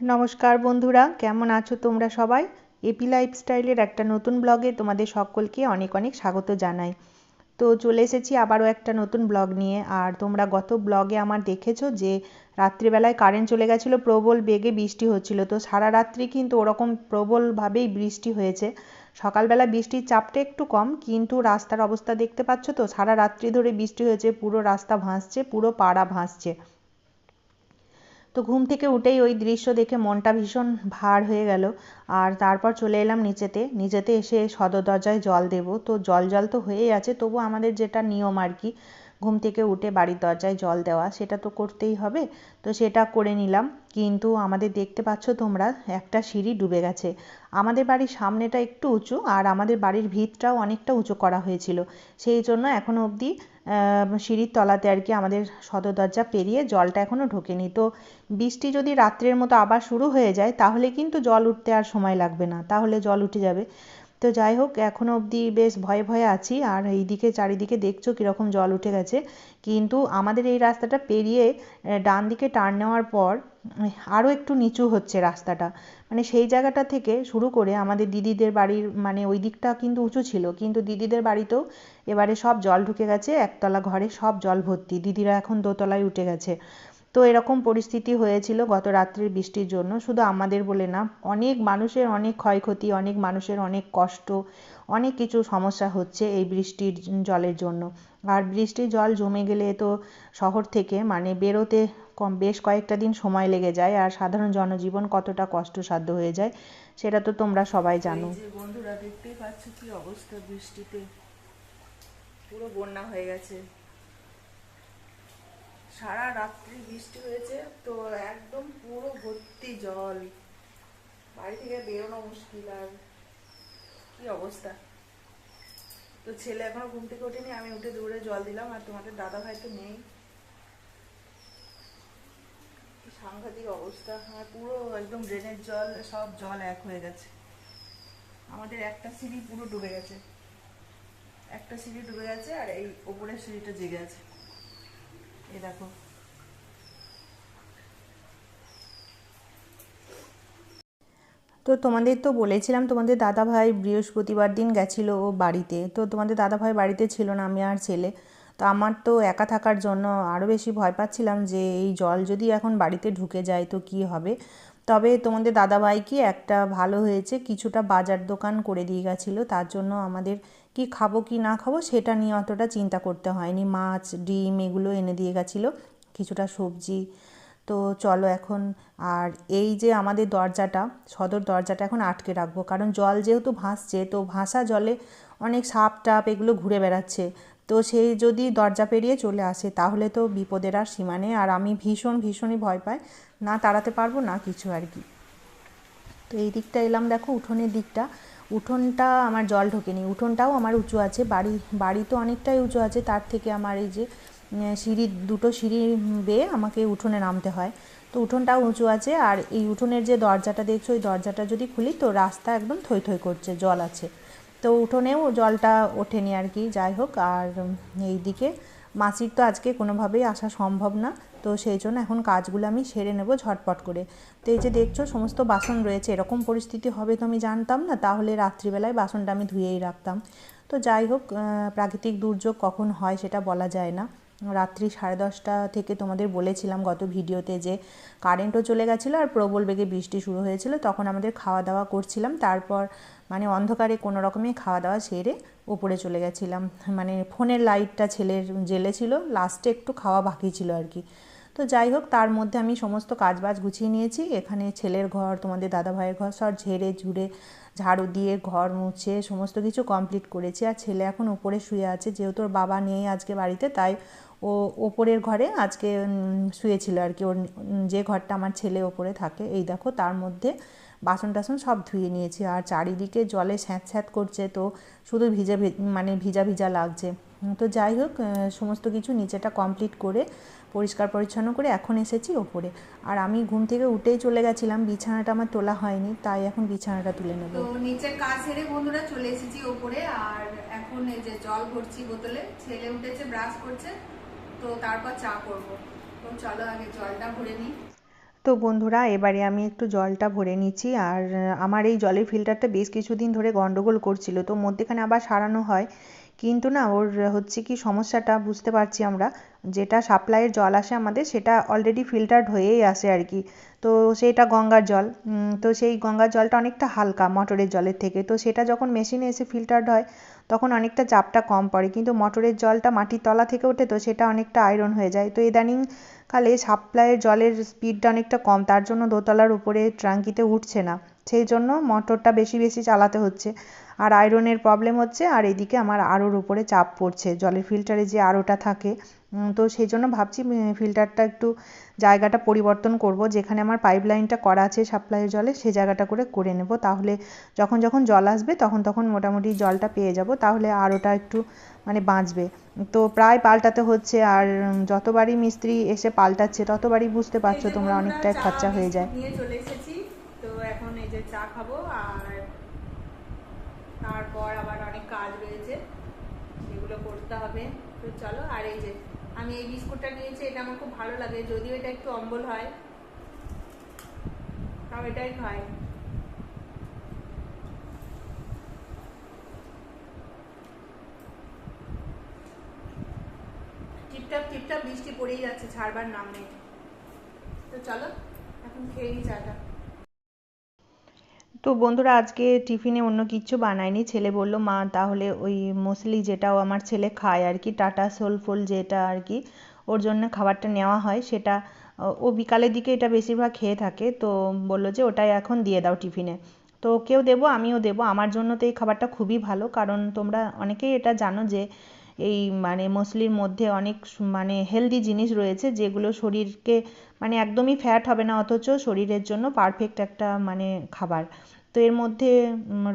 নমস্কার বন্ধুরা, কেমন আছো তোমরা সবাই? এপি লাইফস্টাইলের একটা নতুন ব্লগে তোমাদের সকলকে অনেক অনেক স্বাগত জানাই। তো চলে এসেছি আবারও একটা নতুন ব্লগ নিয়ে। আর তোমরা গত ব্লগে আমার দেখেছ যে রাত্রিবেলায় কারেন্ট চলে গেছিল, প্রবল বেগে বৃষ্টি হচ্ছিল। তো সারা রাত্রি কিন্তু ওরকম প্রবলভাবেই বৃষ্টি হয়েছে। সকালবেলা বৃষ্টির চাপটা একটু কম, কিন্তু রাস্তার অবস্থা দেখতে পাচ্ছ তো, সারা রাত্রি ধরে বৃষ্টি হয়েছে, পুরো রাস্তা ভাসছে, পুরো পাড়া ভাসছে। তো ঘুম থেকে উঠেই ওই দৃশ্য দেখে মনটা ভীষণ ভার হয়ে গেল। আর তারপর চলে এলাম নিচেতে। নিচেতে এসে সদর দরজায় জল দেব। তো জল জল তো হয়েই আছে, তবু আমাদের যেটা নিয়ম আর কি ঘুম থেকে উঠে বাড়ির দরজায় জল দেওয়া, সেটা তো করতেই হবে। তো সেটা করে নিলাম। কিন্তু আমাদের দেখতে পাচ্ছ তোমরা, একটা সিঁড়ি ডুবে গেছে। আমাদের বাড়ির সামনেটা একটু উঁচু, আর আমাদের বাড়ির ভিতটাও অনেকটা উঁচু করা হয়েছিল। সেই জন্য এখনও অবধি সিঁড়ির তলাতে আর কি আমাদের সদর দরজা পেরিয়ে জলটা এখনও ঢোকেনি। তো বৃষ্টি যদি রাত্রের মতো আবার শুরু হয়ে যায়, তাহলে কিন্তু জল উঠতে আর সময় লাগবে না। তাহলে জল উঠে যাবে। তো যাই হোক এখনও অবধি বেশ ভয়ে ভয়ে আছি। আর এইদিকে চারিদিকে দেখছ কীরকম জল উঠে গেছে। কিন্তু আমাদের এই রাস্তাটা পেরিয়ে ডান দিকে টার্ন নেওয়ার পর আরও একটু নিচু হচ্ছে রাস্তাটা। মানে সেই জায়গাটা থেকে শুরু করে আমাদের দিদিদের বাড়ির মানে ওই দিকটা কিন্তু উঁচু ছিল। কিন্তু দিদিদের বাড়িতেও এবারে সব জল ঢুকে গেছে, একতলা ঘরে সব জল ভর্তি। দিদিরা এখন দোতলায় উঠে গেছে। তো এরকম পরিস্থিতি হয়েছিল গত রাত্রির বৃষ্টির জন্য। শুধু আমাদের বলে না, অনেক মানুষের অনেক ক্ষয়ক্ষতি, অনেক মানুষের অনেক কষ্ট, অনেক কিছু সমস্যা হচ্ছে এই বৃষ্টির জলের জন্য। আর বৃষ্টির জল জমে গেলে তো শহর থেকে মানে বেরোতে কম, বেশ কয়েকটা দিন সময় লেগে যায় আর সাধারণ জনজীবন কতটা কষ্টসাধ্য হয়ে যায়, সেটা তো তোমরা সবাই জানো। বন্ধুরা, দেখতেই পাচ্ছ কি অবস্থা বৃষ্টিতে। পুরো বন্যা হয়ে গেছে। সারা রাত্রি বৃষ্টি হয়েছে, তো একদম পুরো ভর্তি জল। বাড়ি থেকে বেরোনো মুশকিল আর কি অবস্থা? তো ছেলে এখনও ঘুম থেকে ওঠেনি, আমি উঠে দৌড়ে জল দিলাম আর তোমাদের দাদা ভাই তো নেই। সাংঘাতিক অবস্থা আর পুরো একদম ড্রেনের জল, সব জল এক হয়ে গেছে। আমাদের একটা সিঁড়ি পুরো ডুবে গেছে। একটা সিঁড়ি ডুবে গেছে আর এই ওপরের সিঁড়িটা জেগে আছে। এই দেখো। তো তোমাদের তো বলেছিলাম তোমাদের দাদা ভাই বৃহস্পতিবার দিন গেছিল ও বাড়িতে। তো তোমাদের দাদা ভাই বাড়িতে ছিল না, আমি আর ছেলে। তো আমার তো একা থাকার জন্য আরও বেশি ভয় পাচ্ছিলাম যে এই জল যদি এখন বাড়িতে ঢুকে যায় তো কি হবে? তবে তোমাদের দাদাভাই কি একটা ভালো হয়েছে, কিছুটা বাজার দোকান করে দিয়ে গেছিল। তার জন্য আমাদের কি খাব কি না খাব সেটা নিয়ে অতটা চিন্তা করতে হয়নি। মাছ, ডিম এগুলো এনে দিয়ে গেছিল। কিছুটা সবজি তো চলো এখন, আর এই যে আমাদের দরজাটা, সদর দরজাটা এখন আটকে রাখব। কারণ জল যেহেতু ভাসছে, তো ভাসা জলে অনেক সাপ টাপ এগুলো ঘুরে বেড়াচ্ছে। তো সেই যদি দরজা পেরিয়ে চলে আসে, তাহলে তো বিপদের আর সীমা নেই। আর আমি ভীষণ, ভীষণই ভয় পাই। না তাড়াতে পারব, না কিছু আর কি। তো এই দিকটা এলাম, দেখো, উঠোনের দিকটা। উঠোনটা আমার জল ঢোকেনি, উঠোনটাও আমার উঁচু আছে, বাড়ি বাড়ি তো অনেকটাই উঁচু আছে, তার থেকে আমার এই যে সিঁড়ি, দুটো সিঁড়ি বেয়ে আমাকে উঠোনে নামতে হয়। তো উঠোনটাও উঁচু আছে, আর এই উঠোনের যে দরজাটা দেখছ, ওই দরজাটা যদি খুলি তো রাস্তা একদম থই থই করছে, জল আছে। তো উঠোনেও জলটা ওঠেনি আর কি, যাই হোক, আর এই দিকে মাসির তো আজকে কোনোভাবেই আসা সম্ভব না, তো সেই জন্য এখন কাজগুলো আমি সেরে নেব ঝটপট করে। তো এই যে দেখছ, সমস্ত বাসন রয়েছে, এরকম পরিস্থিতি হবে তো আমি জানতাম না, তাহলে রাত্রিবেলায় বাসনটা আমি ধুয়েই রাখতাম। তো যাই হোক প্রাকৃতিক দুর্যোগ কখন হয় সেটা বলা যায় না। রাত্রি সাড়ে দশটা থেকে তোমাদের বলেছিলাম গত ভিডিওতে যে কারেন্টও চলে গেছিল আর প্রবল বেগে বৃষ্টি শুরু হয়েছিল, তখন আমাদের খাওয়া দাওয়া করছিলাম। তারপর মানে অন্ধকারে কোনো রকমে খাওয়া দাওয়া সেরে ওপরে চলে গেছিলাম। মানে ফোনের লাইটটা ছেলের জ্বেলেছিল লাস্টে একটু খাওয়া বাকি ছিল আর কি। তো যাই হোক, তার মধ্যে আমি সমস্ত কাজবাজ গুছিয়ে নিয়েছি। এখানে ছেলের ঘর, তোমাদের দাদা ভাইয়ের ঘর সব ঝেড়ে ঝুড়ে, ঝাড়ু দিয়ে ঘর মুছে সমস্ত কিছু কমপ্লিট করেছি। আর ছেলে এখন উপরে শুয়ে আছে, যেহেতু ওর বাবা নেই আজকে বাড়িতে, তাই ও ওপরের ঘরে আজকে শুয়েছিল আর কি। ওর যে ঘরটা আমার ছেলে ওপরে থাকে, এই দেখো, তার মধ্যে বাসন টাসন সব ধুয়ে নিয়েছি। আর চারিদিকে জলে স্যাঁত স্যাঁত করছে, তো শুধু ভিজে মানে ভিজা ভিজা লাগছে। তো যাই হোক সমস্ত কিছু নিচেটা কমপ্লিট করে, পরিষ্কার পরিচ্ছন্ন করে এখন এসেছি ওপরে। আর আমি ঘুম থেকে উঠেই চলে গেছিলাম, বিছানাটা আমার তোলা হয়নি, তাই এখন বিছানাটা তুলে নেব। তো নিচের কাজ সেরে বন্ধুরা চলে এসেছি ওপরে, আর এখন এই যে জল ভরছি বোতলে, ছেলে উঠেছে, ব্রাশ করছে। তো তারপর চা করব। তো চলো আগে জলটা ভরে নিই। তো বন্ধুরা, এবারে আমি একটু জলটা ভরে নিচ্ছি। আর আমার এই জলের ফিল্টারটা বেশ কিছুদিন ধরে গন্ডগোল করছিল, তো মধ্যেখানে আবার সারানো হয়। কিন্তু না, ওর হচ্ছে কি সমস্যাটা বুঝতে পারছি আমরা। যেটা সাপ্লাইয়ের জল আসে আমাদের, সেটা অলরেডি ফিল্টার্ড হয়েই আসে আর কি। তো সেটা গঙ্গার জল। তো সেই গঙ্গার জলটা অনেকটা হালকা মটরের জলের থেকে। তো সেটা যখন মেশিনে এসে ফিল্টার্ড হয় তখন অনেকটা চাপটা কম পড়ে। কিন্তু মটরের জলটা মাটির তলা থেকে ওঠে তো সেটা অনেকটা আয়রন হয়ে যায়। তো ইদানিং কালে সাপ্লাইয়ের জলের স্পিডটা অনেকটা কম। তার জন্য দোতলার উপরে ট্রাঙ্কিতে উঠছে না। সেই জন্য মোটরটা বেশি বেশি চালাতে হচ্ছে। আর আয়রনের প্রবলেম হচ্ছে, আর এদিকে আমার আরোর উপরে চাপ পড়ছে। জলের ফিল্টারে যে আরোটা থাকে তো সেই জন্য ভাবছি ফিল্টারটা একটু জায়গাটা পরিবর্তন করব। যেখানে আমার পাইপ লাইনটা করা আছে সাপ্লাইয়ের জলে সেই জায়গাটা করে করে নেব। তাহলে যখন যখন জল আসবে, তখন তখন মোটামুটি জলটা পেয়ে যাব। তাহলে আরোটা একটু মানে বাঁচবে। তো প্রায় পাল্টাতে হচ্ছে, আর যতবারই মিস্ত্রি এসে পাল্টাচ্ছে, ততবারই বুঝতে পারছ তোমরা অনেকটাই খরচা হয়ে যায়। নিয়ে চলে এসেছি। তো এখন এই যে চা খাব আর তারপর আবার অনেক কাজ রয়েছে, সেগুলো করতে হবে। তো চলো, আর এই যে আমি এই বিস্কুটটা নিয়েছি, এটা আমার খুব ভালো লাগে, যদিও এটা একটু অম্বল হয়, তাও এটাই খাই। টিপটাপ টিপটাপ বৃষ্টি পড়েই যাচ্ছে, ছাড়বার নাম নেই। তো চলো, এখন খেয়ে নিই চাটা। তো বন্ধুরা, আজকে টিফিনে অন্য কিচ্ছু বানাইনি ছেলে বলল, মা, তাহলে ওই মুসলি যেটাও আমার ছেলে খায় আর কি, টাটা সোলফুল যেটা আর কি, ওর জন্য খাবারটা নেওয়া হয়। সেটা, ও- বিকালের দিকে এটা বেশিরভাগ খেয়ে থাকে, তো বলল যে ওটাই এখন দিয়ে দাও টিফিনে। তো ওকেও দেবো, আমিও দেবো। আমার জন্য তো এই খাবারটা খুবই ভালো, কারণ তোমরা অনেকেই এটা জানো যে এই মানে মুসলির মধ্যে অনেক মানে হেলদি জিনিস রয়েছে যেগুলো শরীরকে মানে একদমই ফ্যাট হবে না, অথচ শরীরের জন্য পারফেক্ট একটা মানে খাবার। তো এর মধ্যে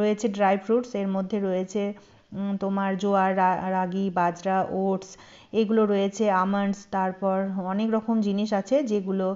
রয়েছে ড্রাই ফ্রুটস এর মধ্যে রয়েছে তোমার জোয়ার রাগি, বাজরা, ওটস, এগুলো রয়েছে আমন্ডস তারপর অনেক রকম জিনিস আছে যেগুলো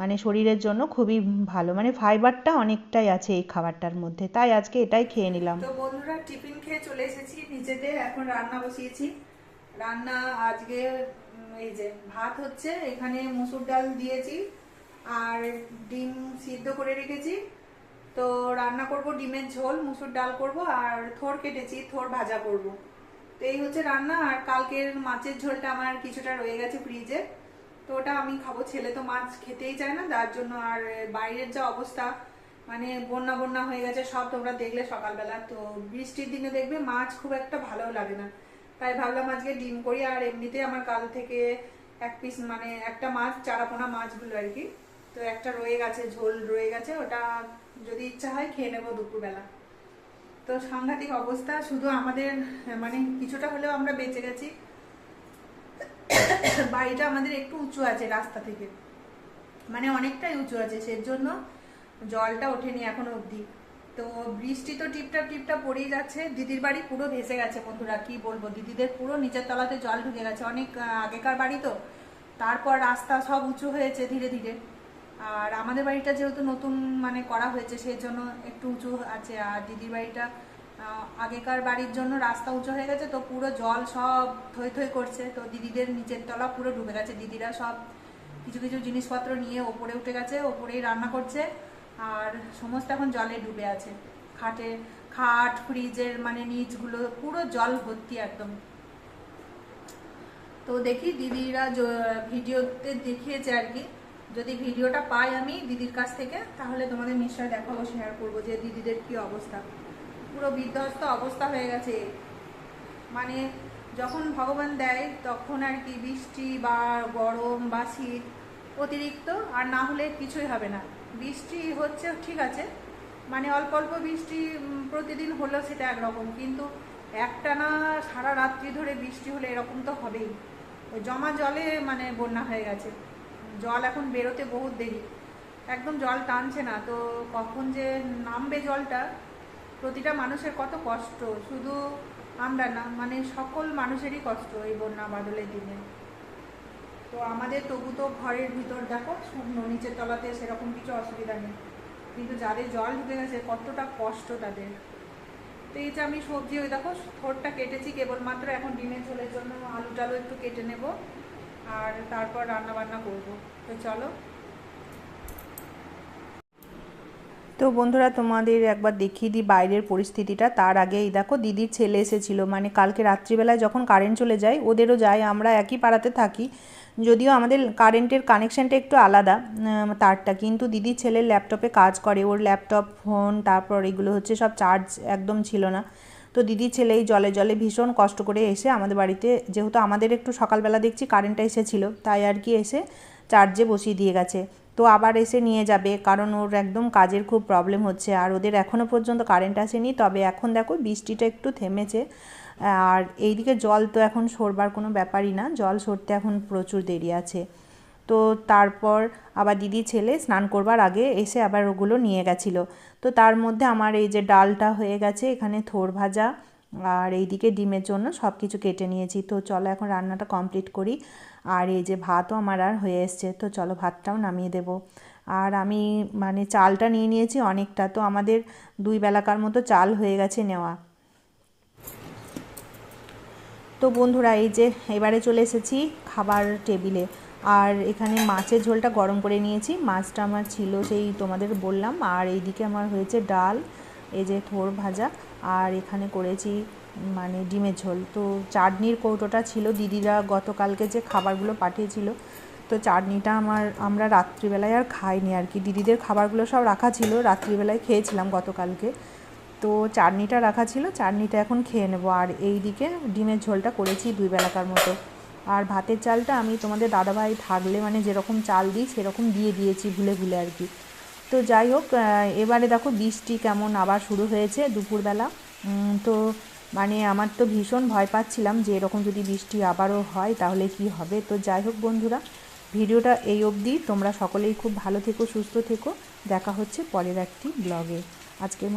মানে শরীরের জন্য খুবই ভালো। মানে ফাইবারটা অনেকটাই আছে এই খাবারটার মধ্যে। তাই আজকে এটাই খেয়ে নিলাম। তো বন্ধুরা, টিফিন খেয়ে চলে এসেছি নিচেতে এখন রান্না বসিয়েছি। রান্না আজকে এই যে ভাত হচ্ছে, এখানে মুসুর ডাল দিয়েছি আর ডিম সিদ্ধ করে রেখেছি। তো রান্না করব ডিমের ঝোল, মুসুর ডাল করব আর থোর কেটেছি, থোর ভাজা করব। তো এই হচ্ছে রান্না আর কালকের মাছের ঝোলটা আমার কিছুটা রয়ে গেছে ফ্রিজে। তো ওটা আমি খাব। ছেলে তো মাছ খেতেই চায় না তার জন্য আর বাইরের যা অবস্থা মানে বন্যা বন্যা হয়ে গেছে, সব তোমরা দেখলে সকালবেলা। তো বৃষ্টির দিনে দেখবে মাছ খুব একটা ভালো লাগে না। তাই ভাবলাম আজকে ডিম করি, আর এমনিতে আমার কাল থেকে এক পিস মানে একটা মাছ, চারাপোনা মাছগুলো আর কি। তো একটা রয়ে গেছে, ঝোল রয়ে গেছে, ওটা যদি ইচ্ছা হয় খেয়ে নেব দুপুরবেলা। তো সাংঘাতিক অবস্থা, শুধু আমাদের মানে কিছুটা হলেও আমরা বেঁচে গেছি। বাড়িটা আমাদের একটু উঁচু আছে রাস্তা থেকে। মানে অনেকটাই উঁচু আছে, সেজন্য জলটা ওঠেনি এখনও অবধি। তো বৃষ্টি তো টিপটাপ টিপটাপ পড়েই যাচ্ছে। দিদির বাড়ি পুরো ভেসে গেছে বন্ধুরা, কি বলব? দিদিদের পুরো নিচের তলাতে জল ঢুকে গেছে। অনেক আগেকার বাড়ি তো। তারপর রাস্তা সব উঁচু হয়েছে ধীরে ধীরে। আর আমাদের বাড়িটা যেহেতু নতুন মানে করা হয়েছে, সেই জন্য একটু উঁচু আছে। আর দিদির বাড়িটা আগেকার বাড়ির জন্য রাস্তা উঁচু হয়ে গেছে, তো পুরো জল সব থই থই করছে। তো দিদিদের নিচের তলা পুরো ডুবে গেছে। দিদিরা সব কিছু কিছু জিনিসপত্র নিয়ে ওপরে উঠে গেছে, ওপরেই রান্না করছে। আর সমস্ত এখন জলে ডুবে আছে। খাটে, খাট, ফ্রিজের মানে নিচগুলো পুরো জল ভর্তি একদম। তো দেখি দিদিরা ভিডিওতে দেখিয়েছে আর কি। যদি ভিডিওটা পাই আমি দিদির কাছ থেকে, তাহলে তোমাদের নিশ্চয় দেখাবো শেয়ার করব যে দিদিদের কি অবস্থা। পুরো বিধ্বস্ত অবস্থা হয়ে গেছে। মানে যখন ভগবান দেয়, তখন আর কি বৃষ্টি বা গরম বা শীত অতিরিক্ত, আর না হলে কিছুই হবে না। বৃষ্টি হচ্ছে, ঠিক আছে। মানে অল্প অল্প বৃষ্টি প্রতিদিন হলেও সেটা একরকম। কিন্তু একটানা সারা রাত্রি ধরে বৃষ্টি হলে এরকম তো হবেই। ওই জমা জলে মানে বন্যা হয়ে গেছে। জল এখন বেরোতে বহুত দেরি। একদম জল টানছে না। তো কখন যে নামবে জলটা, প্রতিটা মানুষের কত কষ্ট। শুধু আমরা না মানে সকল মানুষেরই কষ্ট এই বন্যা বাদলের দিনে। তো আমাদের তবু তো ঘরের ভিতর দেখো, শুকনো, নিচের তলাতে সেরকম কিছু অসুবিধা নেই। কিন্তু যাদের জল ঢুকে গেছে, কতটা কষ্ট তাদের। তো এই যে আমি সবজি ওই দেখো, থোরটা কেটেছি কেবলমাত্র, এখন ডিমের ঝোলের জন্য আলু টালু একটু কেটে নেব, আর তারপর রান্না বান্না করব। তো চলো। তো বন্ধুরা, তোমাদের একবার দেখিয়ে দিই বাইরের পরিস্থিতিটা। তার আগে এই দেখো, দিদির ছেলে এসেছিল। মানে কালকে রাত্রিবেলায় যখন কারেন্ট চলে যায়, ওদেরও যায়, আমরা একই পাড়াতে থাকি। যদিও আমাদের কারেন্টের কানেকশানটা একটু আলাদা তারটা। কিন্তু দিদির ছেলের ল্যাপটপে কাজ করে। ওর ল্যাপটপ ফোন তারপর এগুলো হচ্ছে সব চার্জ একদম ছিল না। তো দিদির ছেলে এই জলে জলে ভীষণ কষ্ট করে এসে আমাদের বাড়িতে, যেহেতু আমাদের একটু সকালবেলা দেখছি কারেন্টটা এসেছিল, তাই আর কি এসে চার্জে বসিয়ে দিয়ে গেছে। তো আবার এসে নিয়ে যাবে, কারণ ওর একদম কাজের খুব প্রবলেম হচ্ছে। আর ওদের এখনও পর্যন্ত কারেন্ট আসেনি, তবে এখন দেখো বৃষ্টিটা একটু থেমেছে। আর এইদিকে জল তো এখন সরবার কোনো ব্যাপারই না, জল সরতে এখন প্রচুর দেরি আছে। তো তারপর আবার দিদি ছেলে স্নান করবার আগে এসে আবার ওগুলো নিয়ে গেছিল। তো তার মধ্যে আমার এই যে ডালটা হয়ে গেছে, এখানে থোর ভাজা আর এইদিকে ডিমের জন্য সব কিছু কেটে নিয়েছি। তো চলো এখন রান্নাটা কমপ্লিট করি। আর এই যে ভাতও আমার আর হয়ে এসছে। তো চলো ভাতটাও নামিয়ে দেব। আর আমি মানে চালটা নিয়ে নিয়েছি অনেকটা। তো আমাদের দুই বেলাকার মতো চাল হয়ে গেছে নেওয়া। তো বন্ধুরা, এই যে এবারে চলে এসেছি খাবার টেবিলে। আর এখানে মাছের ঝোলটা গরম করে নিয়েছি। মাছটা আমার ছিল সেই তোমাদের বললাম। আর এইদিকে আমার হয়েছে ডাল। এই যে থোর ভাজা আর এখানে করেছি মানে ডিমের ঝোল। তো চাটনির কৌটোটা ছিল দিদিরা গতকালকে যে খাবারগুলো পাঠিয়েছিল, তো চাটনিটা আমার, আমরা রাত্রিবেলায় আর খাইনি আর কি। দিদিদের খাবারগুলো সব রাখা ছিল, রাত্রিবেলায় খেয়েছিলাম গতকালকে। তো চাটনিটা রাখা ছিল, চাটনিটা এখন খেয়ে নেব। আর এই দিকে ডিমের ঝোলটা করেছি দুই বেলাকার মতো। আর ভাতের চালটা আমি তোমাদের দাদাভাই থাকলে মানে যেরকম চাল দিই, সেরকম দিয়ে দিয়েছি ভুলে ভুলে আর কি। তো যাই হোক এবারে দেখো বৃষ্টি কেমন আবার শুরু হয়েছে দুপুরবেলা। তো মানে আমার তো ভীষণ ভয় পাচ্ছিলাম যে এরকম যদি বৃষ্টি আবারও হয় তাহলে কি হবে। তো যাই হোক বন্ধুরা, ভিডিওটা এই অবধি। তোমরা সকলেই খুব ভালো থেকো, সুস্থ থেকো। দেখা হচ্ছে পরের একটি ব্লগে আজকের মতো